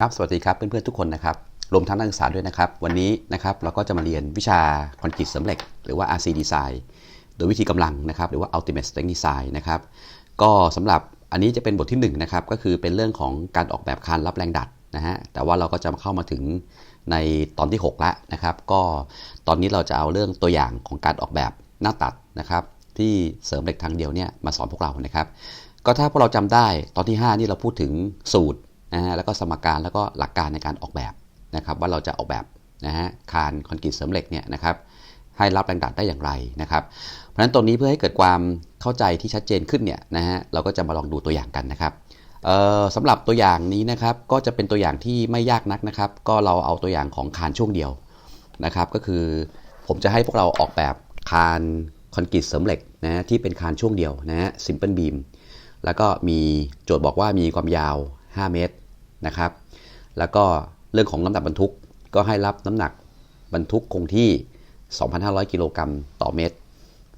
ครับสวัสดีครับเพื่อนๆทุกคนนะครับรวมทั้งนักศึกษาด้วยนะครับ วันนี้นะครับเราก็จะมาเรียนวิชาคอนกรีตเสริมเหล็ก หรือว่า RC Design โดยวิธีกำลังนะครับ หรือว่า Ultimate Strength Design นะครับก็สำหรับอันนี้จะเป็นบทที่1นะครับก็คือเป็นเรื่องของการออกแบบคานรับแรงดัดนะฮะแต่ว่าเราก็จะมาเข้ามาถึงในตอนที่ 6ล้วนะครับ ก็ตอนนี้เราจะเอาเรื่องตัวอย่างของการออกแบบหน้าตัดนะครับ ที่เสริมเหล็กทางเดียวเนี่ยมาสอนพวกเรานะครับ ก็ถ้าพวกเราจำได้ตอนที่ 5 นี่เราพูดถึงสูตร นะฮะแล้วก็สมการแล้วก็หลักการในการออกแบบนะครับว่าเราจะออกแบบนะฮะคานคอนกรีตเสริมเหล็กเนี่ยนะครับให้รับแรงดันได้อย่างไรนะครับ เพราะฉะนั้นตรงนี้เพื่อให้เกิดความเข้าใจที่ชัดเจนขึ้นเนี่ยนะฮะเราก็จะมาลองดูตัวอย่างกันนะครับสำหรับตัวอย่างนี้นะครับก็จะเป็นตัวอย่างที่ไม่ยากนักนะครับ ก็เราเอาตัวอย่างของคานช่วงเดียวนะครับ ก็คือผมจะให้พวกเราออกแบบคานคอนกรีตเสริมเหล็กนะที่เป็นคานช่วงเดียวนะฮะ simple beam แล้วก็มีโจทย์บอกว่ามีความยาว 5 เมตร นะครับ แล้วก็เรื่องของน้ำหนักบรรทุกก็ให้รับน้ำหนักบรรทุกคงที่ 2,500 กิโลกรัมต่อเมตร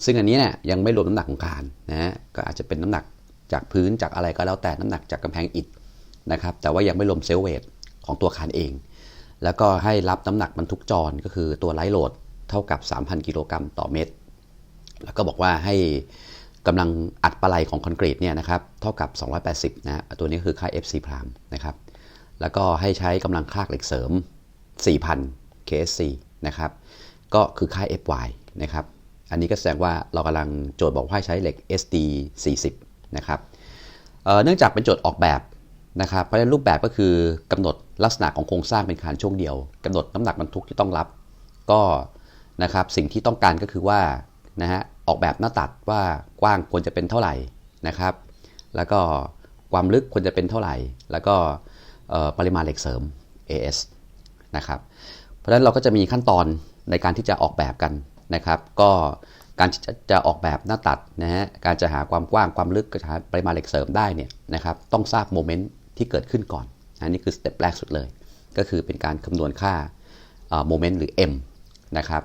ซึ่งอันนี้เนี่ยยังไม่รวมน้ำหนักของคานนะฮะก็อาจจะเป็นน้ำหนักจากพื้นจากอะไรก็แล้วแต่น้ำหนักจากกำแพงอิฐนะครับ แต่ว่ายังไม่รวมเซลเวทของตัวคานเอง แล้วก็ให้รับน้ำหนักบรรทุกจรก็คือตัวไลท์โหลดเท่ากับ 3,000 กิโลกรัมต่อเมตร แล้วก็บอกว่าให้กำลังอัดปะไลของคอนกรีตเนี่ยนะครับเท่ากับ 280นะตัวนี้คือค่า FC พรามนะครับ แล้วก็ให้ใช้กำลังคลากเหล็กเสริม 4,000 KSC นะครับ ก็คือค่า FY นะครับ อันนี้ก็แสดงว่าเรากำลังโจทย์บอกให้ใช้เหล็ก SD 40 นะครับเเนื่องจากเป็นโจทย์ออกแบบนะครับ เพราะฉะนั้นรูปแบบก็คือกำหนดลักษณะของโครงสร้างเป็นคานช่วงเดียวกำหนดน้ำหนักบรรทุกที่ต้องรับ ก็นะครับสิ่งที่ต้องการก็คือว่านะฮะออกแบบหน้าตัดว่ากว้างควรจะเป็นเท่าไหร่นะครับ แล้วก็ความลึกควรจะเป็นเท่าไหร่ แล้วก็ ปริมาณเหล็กเสริม AS นะครับ เพราะฉะนั้นเราก็จะมีขั้นตอนในการที่จะออกแบบกันนะครับ ก็การจะออกแบบหน้าตัดนะฮะ การจะหาความกว้างความลึกกรหาปริมาณเหล็กเสริมได้เนี่ยนะครับต้องทราบโมเมนต์ที่เกิดขึ้นก่อนอันนี้คือสเต็ปแรกสุดเลย ก็คือเป็นการคำนวณค่าโมเมนต์หรือ m นะครับ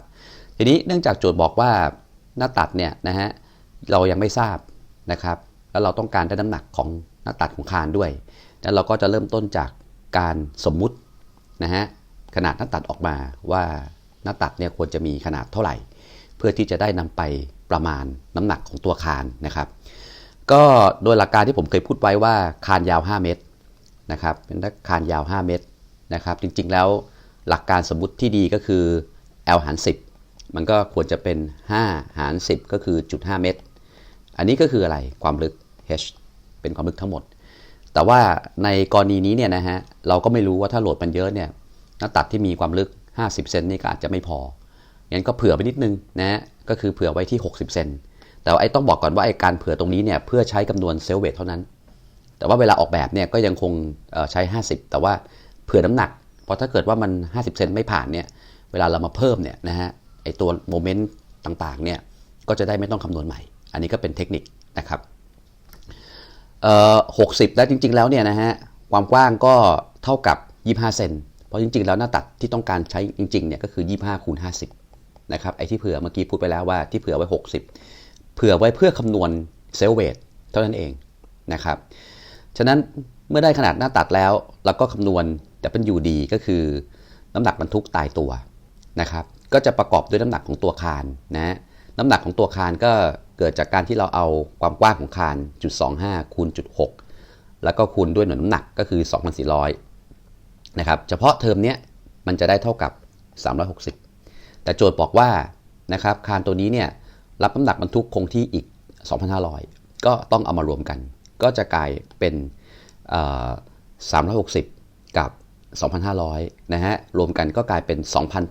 ทีนี้เนื่องจากโจทย์บอกว่าหน้าตัดเนี่ยนะฮะเรายังไม่ทราบนะครับ แล้วเราต้องการได้น้ำหนักของหน้าตัดของคานด้วย แล้วเราก็จะเริ่มต้นจากการสมมุตินะฮะขนาดหน้าตัดออกมาว่าหน้าตัดเนี่ยควรจะมีขนาดเท่าไหร่ เพื่อที่จะได้นำไปประมาณน้ำหนักของตัวคานนะครับ ก็โดยหลักการที่ผมเคยพูดไว้ว่าคานยาว 5 เมตรนะครับเป็นคานยาว 5 เมตรนะครับ จริงๆแล้วหลักการสมมุติที่ดีก็คือ L หาร 10 มันก็ควรจะเป็น 5 หาร 10 ก็คือจุด5เมตร อันนี้ก็คืออะไรความลึก h เป็นความลึกทั้งหมด แต่ว่าในกรณีนี้เนี่ยนะฮะเราก็ไม่รู้ว่าถ้าโหลดมันเยอะเนี่ยหน้าตัดที่มีความลึก 50 เซนนี่ก็อาจจะไม่พองั้นก็เผื่อไปนิดนึงนะก็คือเผื่อไว้ที่ 60 เซนแต่ไอ้ต้องบอกก่อนว่าไอ้การเผื่อตรงนี้เนี่ยเพื่อใช้คำนวณเซลเวทเท่านั้น แต่ว่าเวลาออกแบบเนี่ยก็ยังคงใช้ 50 แต่ว่าเผื่อน้ำหนัก เพราะถ้าเกิดว่ามัน 50 เซนไม่ผ่านเนี่ยเวลาเรามาเพิ่มเนี่ยนะฮะไอตัวโมเมนต์ต่างๆเนี่ยก็จะได้ไม่ต้องคำนวณใหม่ อันนี้ก็เป็นเทคนิคนะครับ เอ่อหกสิบแล้วจริง ๆ แล้วเนี่ยนะฮะความกว้างก็เท่ากับ 25 เซนเพราะจริง ๆ แล้วหน้าตัดที่ต้องการใช้จริงๆเนี่ยก็คือ 25คูณ50นะครับไอ้ที่เผื่อเมื่อกี้พูดไปแล้วว่าที่เผื่อไว้ 60 เผื่อไว้เพื่อคำนวณเซลเวทเท่านั้นเองนะครับฉะนั้นเมื่อได้ขนาดหน้าตัดแล้วเราก็คำนวณ WD ก็คือน้ำหนักบรรทุกตายตัวนะครับก็จะประกอบด้วยน้ำหนักของตัวคานนะน้ำหนักของตัวคานก็ เกิดจากการที่เราเอาความกว้างของคานจุด25คูณจุด6แล้วก็คูณด้วยหน่วยน้ำหนักก็คือ 2,400 นะครับ เฉพาะเทอมนี้มันจะได้เท่ากับ 360 แต่โจทย์บอกว่านะครับคานตัวนี้เนี่ยรับน้ำหนักบรรทุกคงที่อีก 2,500 ก็ต้องเอามารวมกัน ก็จะกลายเป็น360 กับ 2,500 นะฮะ รวมกันก็กลายเป็น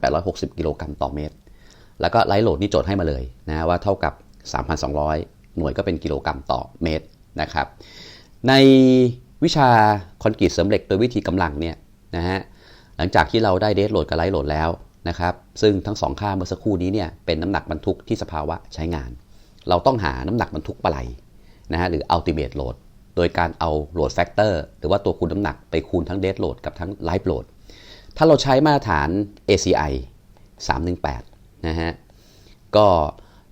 2,860 กิโลกรัมต่อเมตร แล้วก็ไลท์โหลดนี่โจทย์ให้มาเลยนะว่าเท่ากับ 3,200 หน่วยก็เป็นกิโลกรัมต่อเมตรนะครับ ในวิชาคอนกรีตเสริมเหล็กโดยวิธีกำลังเนี่ยนะฮะหลังจากที่เราได้เดสโหลดกับไลท์โหลดแล้วนะครับ ซึ่งทั้งสองค่าเมื่อสักครู่นี้เนี่ยเป็นน้ำหนักบรรทุกที่สภาวะใช้งาน เราต้องหาน้ำหนักบรรทุกปะไหลนะฮะหรือ ultimate load โดยการเอาโหลดแฟกเตอร์หรือว่าตัวคูณน้ำหนักไปคูณทั้งเด d โหลดกับทั้งไลฟ์โหลดถ้าเราใช้มาตรฐาน ACI 318 นะฮะ ก็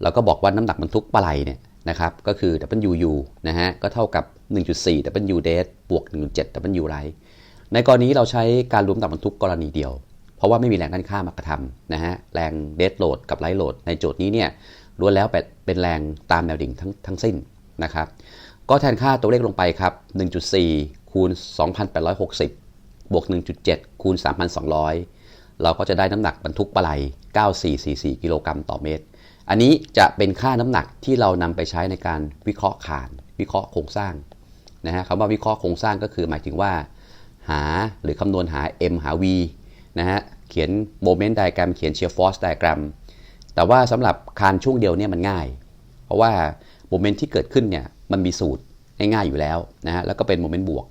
เราก็บอกว่าน้ำหนักบรรทุกปลายเนี่ยนะครับก็คือ WU นะฮะก็เท่ากับ 1.4 W d บวก 1.7 W ไลท์ในกรณีเราใช้การรวมต่ำบรรทุกกรณีเดียว เพราะว่าไม่มีแรงด้านข้างมากระทำนะฮะแรงเดดโหลดกับไลท์โหลดในโจทย์นี้เนี่ยล้วนแล้วเป็นแรงตามแนวดิ่งทั้งทั้งสิ้นนะครับก็แทนค่าตัวเลขลงไปครับ 1.4 คูณ 2,860 บวก 1.7 คูณ 3,200 เราก็จะได้น้ำหนักบรรทุกปลาไหล 9444 กิโลกรัมต่อเมตร อันนี้จะเป็นค่าน้ำหนักที่เรานำไปใช้ในการวิเคราะห์ขาน วิเคราะห์โครงสร้างนะฮะคำว่าวิเคราะห์โครงสร้างก็คือหมายถึงว่า หาหรือคำนวณหา M หา V นะฮะเขียนโมเมนต์ไดแกรมเขียนเชียร์ฟอร์สไดแกรมแต่ว่าสำหรับคานช่วงเดียวเนี่ยมันง่าย เพราะว่าโมเมนต์ที่เกิดขึ้นเนี่ยมันมีสูตรง่ายๆอยู่แล้วนะฮะแล้วก็เป็นโมเมนต์บวก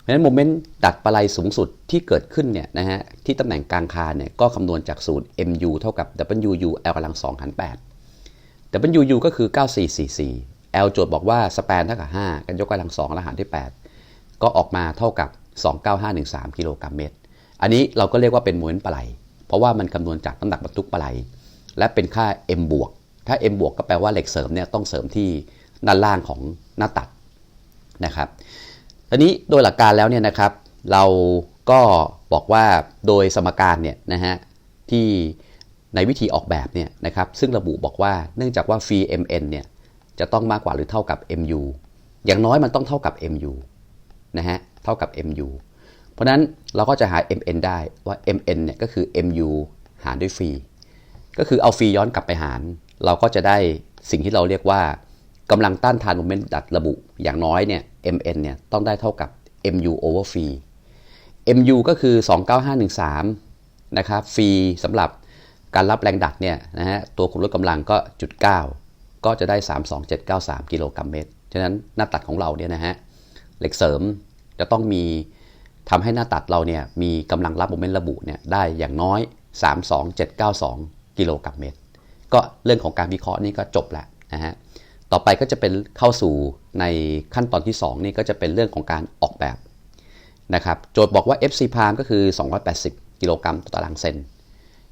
เพราะฉะนั้นโมเมนต์ดัดปลายสูงสุดที่เกิดขึ้นเนี่ยนะฮะที่ตำแหน่งกลางคานเนี่ยก็คำนวณจากสูตร mu เท่ากับ wu l กำลัง2หัน8 wu ก็คือ 9444 l โจทย์บอกว่าสแปนเท่ากับ 5 กันยกกำลัง2แล้วหารด้วย8ก็ออกมาเท่ากับ 29513 กิโลกรัมเมตร อันนี้เราก็เรียกว่าเป็นมเมนต์ปลายเพราะว่ามันคำนวณจากน้ำหนักบรรทุกปลายและเป็นค่า m บวก ถ้า m บวกก็แปลว่าเหล็กเสริมเนี่ยต้องเสริมที่ด้านล่างของหน้าตัดนะครับทีนี้โดยหลักการแล้วเนี่ยนะครับ เราก็บอกว่าโดยสมการเนี่ยนะฮะที่ ในวิธีออกแบบเนี่ยนะครับซึ่งระบุบอกว่าเนื่องจากว่า phi mn เนี่ยจะต้องมากกว่าหรือเท่ากับ mu อย่างน้อยมันต้องเท่ากับ mu นะฮะเท่ากับ mu เพราะนั้นเราก็จะหา mn ได้ว่า mn เนี่ยก็คือ mu หารด้วย phi ก็คือเอา phi ย้อนกลับไปหาร เราก็จะได้สิ่งที่เราเรียกว่ากำลังต้านทานโมเมนต์ดัดระบุอย่างน้อยเนี่ย mn เนี่ยต้องได้เท่ากับ mu over phi mu ก็คือ 29513 นะครับฟรีสำหรับ การรับแรงดัดเนี่ยนะฮะตัวคุมลดกำลังก็จุด9ก็จะได้ 32793 กิโลกรัมเมตร ฉะนั้นหน้าตัดของเราเนี่ยนะฮะเหล็กเสริมจะต้องมีทำให้หน้าตัดเราเนี่ยมีกำลังรับโมเมนต์ระบุเนี่ยได้อย่างน้อย 32792 กิโลกรัมเมตร ก็เรื่องของการวิเคราะห์นี่ก็จบแล้วนะฮะ ต่อไปก็จะเป็นเข้าสู่ในขั้นตอนที่ 2 นี่ก็จะเป็นเรื่องของการออกแบบนะครับ โจทย์บอกว่า FC prime ก็คือ 280 กิโลกรัมต่อตารางเซน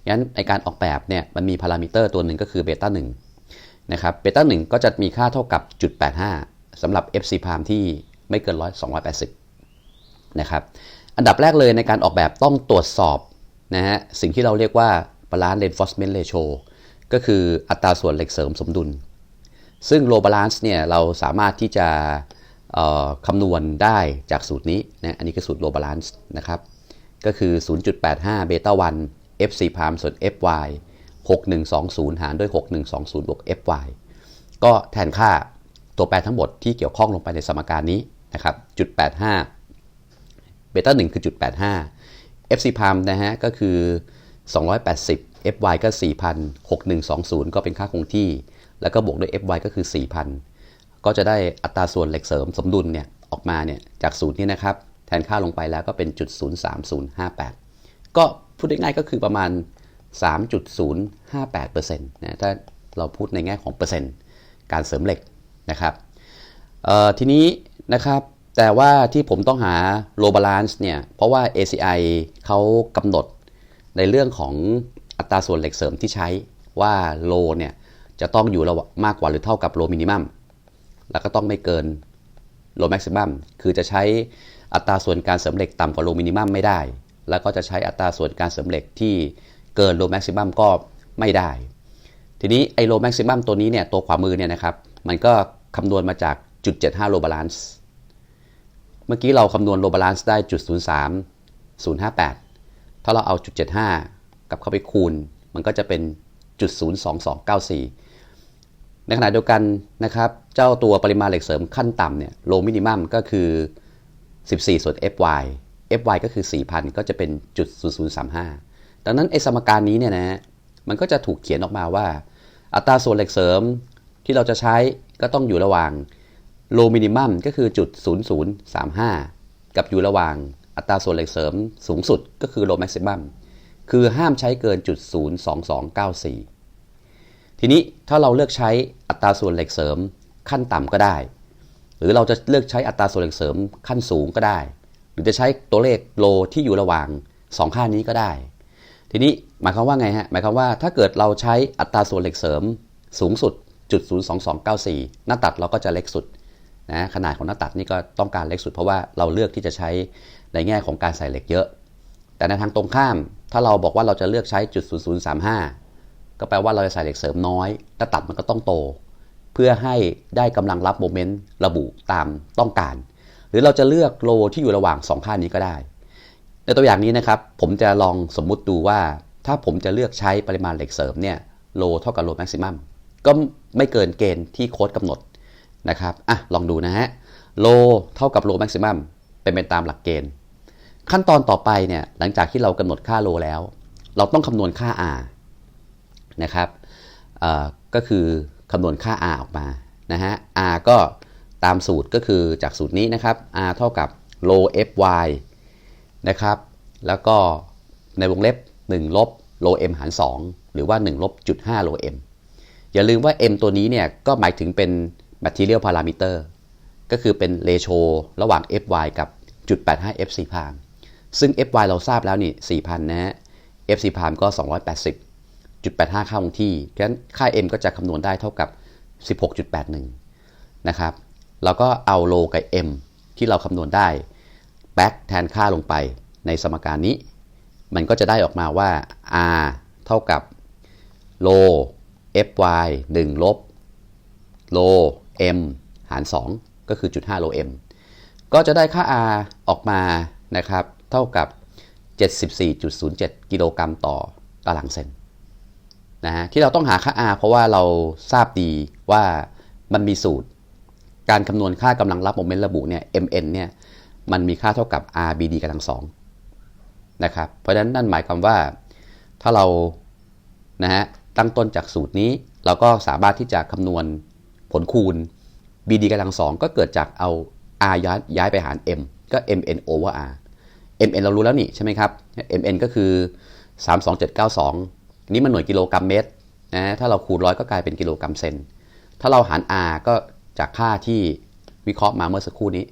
งั้นในการออกแบบเนี่ยมันมีพารามิเตอร์ตัวหนึ่งก็คือเบต้า1นะครับเบต้า1ก็จะมีค่าเท่ากับจุด85สำหรับ FC prime ที่ไม่เกิน100 280นะครับอันดับแรกเลยในการออกแบบต้องตรวจสอบนะฮะสิ่งที่เราเรียกว่า balance reinforcement ratio ก็คืออัตราส่วนเหล็กเสริมสมดุล ซึ่ง low balance เนี่ยเราสามารถที่จะคำนวณได้จากสูตรนี้นะอันนี้คือสูตร low balance นะครับก็คือ 0.85เบต้า1 f c พามส่วน fy 6120 หารด้วย 6120 บวก fy ก็แทนค่าตัวแปรทั้งหมดที่เกี่ยวข้องลงไปในสมการนี้นะครับจุด85เบต้า1คือจุด85 fc พามนะฮะก็คือ 280 fy ก็ 4,000 6120 ก็เป็นค่าคงที่ แล้วก็บวกด้วย fy ก็คือ 4,000 ก็จะได้อัตราส่วนเหล็กเสริมสมดุลเนี่ยออกมาเนี่ยจากสูตรนี้นะครับ แทนค่าลงไปแล้วก็เป็นจุด03058 ก็ พูดง่ายๆก็คือประมาณ 3.058%นะถ้าเราพูดในแง่ของเปอร์เซ็นต์การเสริมเหล็กนะครับทีนี้นะครับแต่ว่าที่ผมต้องหา low balance เนี่ย เพราะว่า ACI เขากำหนดในเรื่องของอัตราส่วนเหล็กเสริมที่ใช้ว่า low เนี่ยจะต้องอยู่ระมากกว่าหรือเท่ากับ low minimum แล้วก็ต้องไม่เกิน low maximum คือจะใช้อัตราส่วนการเสริมเหล็กต่ำกว่า low minimum ไม่ได้ แล้วก็จะใช้อัตราส่วนการเสริมเหล็กที่เกิน low maximum ก็ไม่ได้ ทีนี้ไอ้ low maximum ตัวนี้เนี่ยตัวขวามือเนี่ยนะครับมันก็คำนวณมาจากจุด75 low balance เมื่อกี้เราคำนวณ low balance ได้จุด03 058 ถ้าเราเอาจุด75 กับเข้าไปคูณ มันก็จะเป็นจุด02294 ในขณะเดียวกันนะครับ เจ้าตัวปริมาณเหล็กเสริมขั้นต่ำเนี่ย low minimum ก็คือ 14 ส่วน fy fy ก็คือ 4,000 ก็จะเป็นจุด0035 ดังนั้นไอสมการนี้เนี่ยนะมันก็จะถูกเขียนออกมาว่า อัตราส่วนเหล็กเสริมที่เราจะใช้ก็ต้องอยู่ระหว่าง low minimum ก็คือจุด0035 กับอยู่ระหว่างอัตราส่วนเหล็กเสริมสูงสุดก็คือ low maximum คือห้ามใช้เกินจุด02294 ทีนี้ถ้าเราเลือกใช้อัตราส่วนเหล็กเสริมขั้นต่ำก็ได้ หรือเราจะเลือกใช้อัตราส่วนเหล็กเสริมขั้นสูงก็ได้ หรือจะใช้ตัวเลขโลที่อยู่ระหว่าง 2 ค่านี้ก็ได้ ทีนี้หมายความว่าไงฮะ หมายความว่าถ้าเกิดเราใช้อัตราส่วนเหล็กเสริมสูงสุดจุด02294 หน้าตัดเราก็จะเล็กสุดนะขนาดของหน้าตัดนี่ก็ต้องการเล็กสุด เพราะว่าเราเลือกที่จะใช้ในแง่ของการใส่เหล็กเยอะ แต่ในทางตรงข้าม ถ้าเราบอกว่าเราจะเลือกใช้จุด0035 ก็แปลว่าเราจะใส่เหล็กเสริมน้อย หน้าตัดมันก็ต้องโต เพื่อให้ได้กำลังรับโมเมนต์ระบุตามต้องการ หรือเราจะเลือกโลที่อยู่ระหว่าง 2 ค่านี้ก็ได้ ในตัวอย่างนี้นะครับ ผมจะลองสมมุติดูว่า ถ้าผมจะเลือกใช้ปริมาณเหล็กเสริมเนี่ยโลเท่ากับโลแม็กซิมัมก็ไม่เกินเกณฑ์ที่โค้ดกำหนดนะครับอะลองดูนะฮะโลเท่ากับโลแม็กซิมัมเป็นไปตามหลักเกณฑ์ ขั้นตอนต่อไปเนี่ยหลังจากที่เรากำหนดค่าโลแล้ว เราต้องคำนวณค่า R นะครับก็คือคำนวณค่า R ออกมานะฮะ R ก็ ตามสูตรก็คือจากสูตรนี้นะครับ R เท่ากับ low fy นะครับ แล้วก็ในวงเล็บ 1 ลบ low m หาร 2 หรือว่า 1 ลบจุด5 low m อย่าลืมว่า m ตัวนี้เนี่ยก็หมายถึงเป็น material parameter ก็คือเป็น ratio ระหว่าง fy กับจุด85 fc พามซึ่ง fy เราทราบแล้วนี่4,000 นะฮะ fc พามก็ 280จุด85 ค่าคงที่ฉะนั้นค่า m ก็จะคำนวณได้เท่ากับ 16.81 นะครับ แล้วก็เอาโลกับ m ที่เราคำนวณได้แบ็กแทนค่าลงไปในสมการนี้ มันก็จะได้ออกมาว่า r เท่ากับโล fy 1 ลบโล m หาร 2 ก็คือจุด5โล m ก็จะได้ค่า r ออกมานะครับ เท่ากับ 74.07 กิโลกรัมต่อตารางเซนนะฮะที่เราต้องหาค่า r เพราะว่าเราทราบดีว่ามันมีสูตร การคำนวณค่ากำลังรับโมเมนต์ระบุเนี่ย mn เนี่ยมันมีค่าเท่ากับ rbd กำลังสองนะครับเพราะฉะนั้นนั่นหมายความว่าถ้าเรานะฮะตั้งต้นจากสูตรนี้ เราก็สามารถที่จะคำนวณผลคูณ bd กำลังสองก็เกิดจากเอา r ย้ายย้ายไปหาร m ก็ mn over r mn เรารู้แล้วนี่ใช่ไหมครับ mn ก็คือ 32792 นี่มันหน่วยกิโลกรัมเมตรนะถ้าเราคูณร้อยก็กลายเป็นกิโลกรัมเซนถ้าเราหาร r ก็ จากค่าที่วิเคราะห์มาเมื่อสักครู่นี้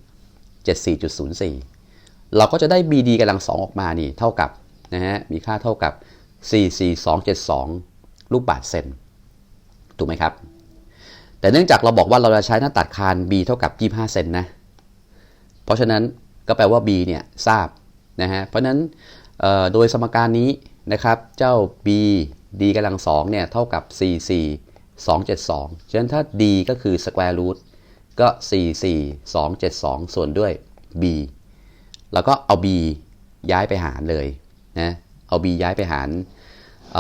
74.04 เราก็จะได้ bd กำลังสองออกมานี่เท่ากับนะฮะมีค่าเท่ากับ 44272 ลูกบาทเซนถูกไหมครับ แต่เนื่องจากเราบอกว่าเราจะใช้หน้าตัดคาน b เท่ากับ 25 เซนนะ เพราะฉะนั้นก็แปลว่า b เนี่ยทราบนะฮะเพราะฉะนั้นโดยสมการนี้นะครับเจ้า b d กำลังสองเนี่ยเท่ากับ 4 4 2 7 2 ฉะนั้นถ้า d ก็คือ square root ก็ 4 4 2 7 2 ส่วนด้วย b แล้วก็เอา b ย้ายไปหารเลยนะเอา b ย้ายไปหารเ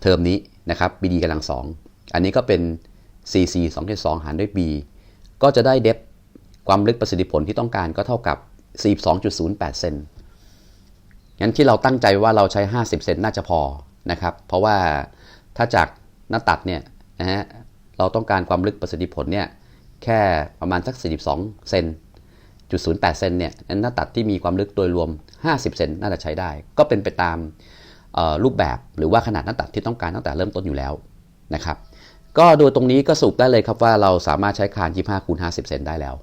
เทอมนี้นะครับ bd กำลังสองอันนี้ก็เป็น 4 4 2 7 2 หารด้วย b ก็จะได้เดฟความลึกประสิทธิผลที่ต้องการก็เท่ากับ 42.08 เซนงั้นที่เราตั้งใจว่าเราใช้ 50 เซนน่าจะพอนะครับ เพราะว่าถ้าจากหน้าตัดเนี่ย นะฮะเราต้องการความลึกประสิทธิผลเนี่ยแค่ประมาณสัก 42 เซนจุด08เซนเนี่ยหน้าตัดที่มีความลึกโดยรวม 50 เซนน่าจะใช้ได้ ก็เป็นไปตามรูปแบบหรือว่าขนาดหน้าตัดที่ต้องการตั้งแต่เริ่มต้นอยู่แล้วนะครับก็โดยตรงนี้ก็สรุปได้เลยครับว่าเราสามารถใช้คาน 25คูณ50 เซนได้แล้ว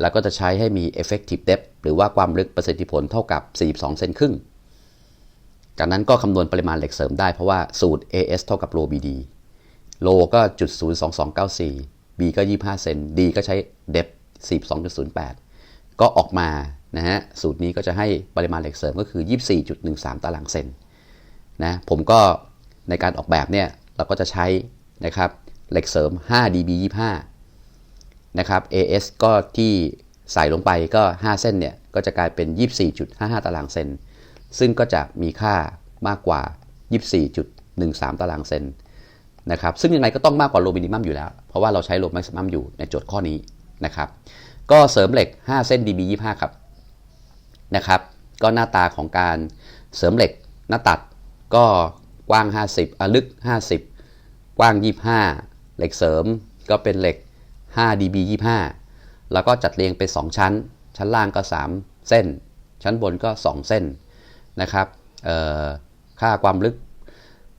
แล้วก็จะใช้ให้มี effective depth หรือว่าความลึกประสิทธิผลเท่ากับ 42 เซนครึ่ง จากนั้นก็คำนวณปริมาณเหล็กเสริมได้เพราะว่าสูตร AS เท่ากับ rho BD โลก็จุด02294 B ก็ 25 เซน D ก็ใช้ depth 42.08 ก็ออกมานะฮะสูตรนี้ก็จะให้ปริมาณเหล็กเสริมก็คือ 24.13 ตารางเซนนะผมก็ในการออกแบบเนี่ยเราก็จะใช้นะครับเหล็กเสริม 5 dB 25นะครับ AS ก็ที่ใส่ลงไปก็ 5 เส้นเนี่ยก็จะกลายเป็น 24.55 ตารางเซน ซึ่งก็จะมีค่ามากกว่า 24.13 ตารางเซน นะครับซึ่งยังไงก็ต้องมากกว่าโลมินิมัมอยู่แล้ว เพราะว่าเราใช้โลแม็กซิมัมอยู่ในโจทย์ข้อนี้นะครับก็เสริมเหล็ก 5 เส้น db 25ครับนะครับก็หน้าตาของการเสริมเหล็กหน้าตัดก็กว้าง 50อลึก 50 กว้าง 25 เหล็กเสริมก็เป็นเหล็ก 5 db 25 แล้วก็จัดเรียงเป็น 2 ชั้น ชั้นล่างก็ 3 เส้น ชั้นบนก็ 2 เส้นนะครับค่าความลึก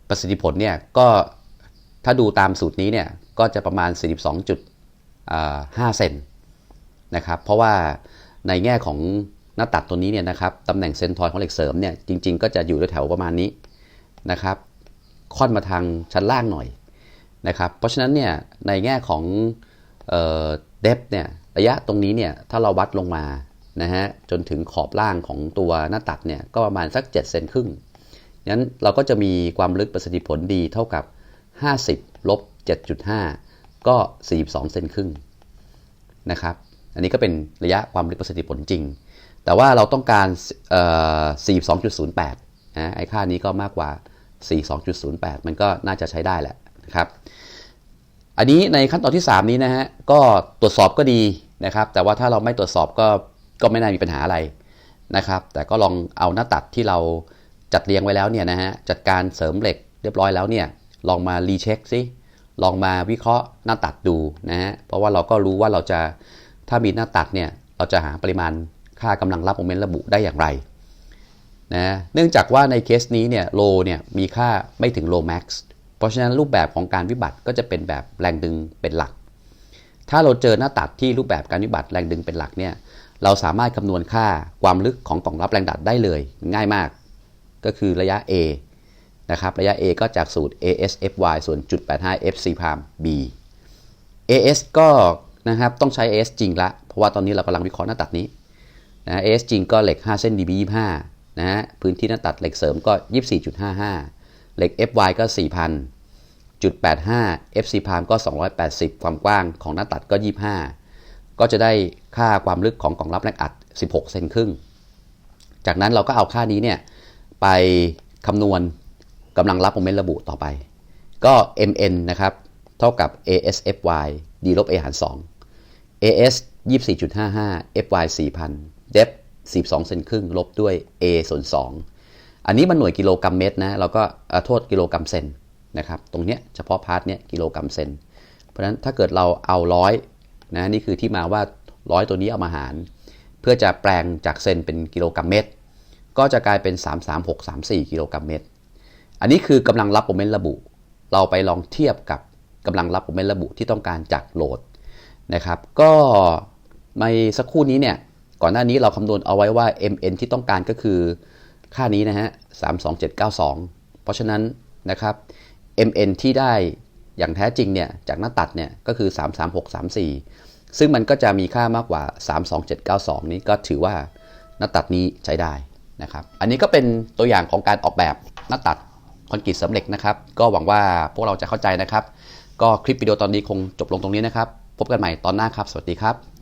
ประสิทธิผลเนี่ยก็ ถ้าดูตามสูตรนี้เนี่ยก็จะประมาณ 42.5 เซนนะครับ เพราะว่าในแง่ของหน้าตัดตัวนี้เนี่ยนะครับตำแหน่งเซนทอยของเหล็กเสริมเนี่ยจริงๆ ก็จะอยู่แถวประมาณนี้นะครับ ค่อนมาทางชั้นล่างหน่อยนะครับ เพราะฉะนั้นเนี่ยในแง่ของเดฟเนี่ยระยะตรงนี้เนี่ยถ้าเราวัดลงมานะฮะจนถึงขอบล่างของตัวหน้าตัดเนี่ยก็ประมาณสัก 7 เซนครึ่งงั้นเราก็จะมีความลึกประสิทธิผลดีเท่ากับ 50ลบ7.5 ก็ 42 เซนครึ่งนะครับ อันนี้ก็เป็นระยะความลึกประสิทธิผลจริง แต่ว่าเราต้องการเอ่อ42.08 นะไอ้ค่านี้ก็มากกว่า 42.08 มันก็น่าจะใช้ได้แหละนะครับ อันนี้ในขั้นตอนที่ 3 นี้นะฮะ ก็ตรวจสอบก็ดีนะครับ แต่ว่าถ้าเราไม่ตรวจสอบก็ก็ไม่น่ามีปัญหาอะไรนะครับ แต่ก็ลองเอาหน้าตัดที่เราจัดเรียงไว้แล้วเนี่ยนะฮะ จัดการเสริมเหล็กเรียบร้อยแล้วเนี่ย ลองมารีเช็คซิลองมาวิเคราะห์หน้าตัดดูนะฮะเพราะว่าเราก็รู้ว่าเราจะถ้ามีหน้าตัดเนี่ยเราจะหาปริมาณค่ากำลังรับโมเมนต์ระบุได้อย่างไรนะเนื่องจากว่าในเคสนี้เนี่ยโลเนี่ยมีค่าไม่ถึงโลแม็กซ์เพราะฉะนั้นรูปแบบของการวิบัติก็จะเป็นแบบแรงดึงเป็นหลัก ถ้าเราเจอหน้าตัดที่รูปแบบการวิบัติแรงดึงเป็นหลักเนี่ยเราสามารถคำนวณค่าความลึกของกล่องรับแรงดันได้เลยง่ายมาก ก็คือระยะ A นะครับระยะ A ก็จากสูตร ASFY ส่วนจุด85 FC พาม B AS ก็นะครับต้องใช้ AS จริงละ เพราะว่าตอนนี้เรากำลังวิเคราะห์หน้าตัดนี้นะ AS จริงก็เหล็ก 5 เส้น DB 25นะฮะพื้นที่หน้าตัดเหล็กเสริมก็ 24.55 เหล็ก FY ก็ 4,000จุด85 FC พามก็ 280 ความกว้างของหน้าตัดก็ 25 ก็จะได้ค่าความลึกของกล่องรับแรงอัด 16 เซนครึ่ง จากนั้นเราก็เอาค่านี้เนี่ยไปคำนวณ กำลังรับโมเมนต์ระบุต่อไป ก็ mn นะครับ เท่ากับ asfy d ลบ a หาร 2 as 24.55 fy 4,000 dep 12 เซนครึ่ง ลบด้วย a ส่วน2อันนี้มันหน่วยกิโลกรัมเมตรนะ เราก็โทษกิโลกรัมเซนนะครับ ตรงเนี้ยเฉพาะพาร์ทเนี้ยกิโลกรัมเซน เพราะฉะนั้นถ้าเกิดเราเอาร้อยนะนี่คือที่มาว่าร้อยตัวนี้เอามาหาร เพื่อจะแปลงจากเซนเป็นกิโลกรัมเมตร ก็จะกลายเป็น 33634 กิโลกรัมเมตร อันนี้คือกำลังรับโมเมนต์ระบุ เราไปลองเทียบกับกำลังรับโมเมนต์ระบุที่ต้องการจากโหลดนะครับ ก็ในสักครู่นี้เนี่ยก่อนหน้านี้เราคำนวณเอาไว้ว่า mn ที่ต้องการก็คือค่านี้นะฮะ 32792 เพราะฉะนั้นนะครับ mn ที่ได้อย่างแท้จริงเนี่ยจากหน้าตัดเนี่ยก็คือ 33634 ซึ่งมันก็จะมีค่ามากกว่า 32792 นี้ก็ถือว่าหน้าตัดนี้ใช้ได้นะครับ อันนี้ก็เป็นตัวอย่างของการออกแบบหน้าตัด คอนกรีตสำเร็จนะครับ ก็หวังว่าพวกเราจะเข้าใจนะครับ ก็คลิปวิดีโอตอนนี้คงจบลงตรงนี้นะครับ พบกันใหม่ตอนหน้าครับ สวัสดีครับ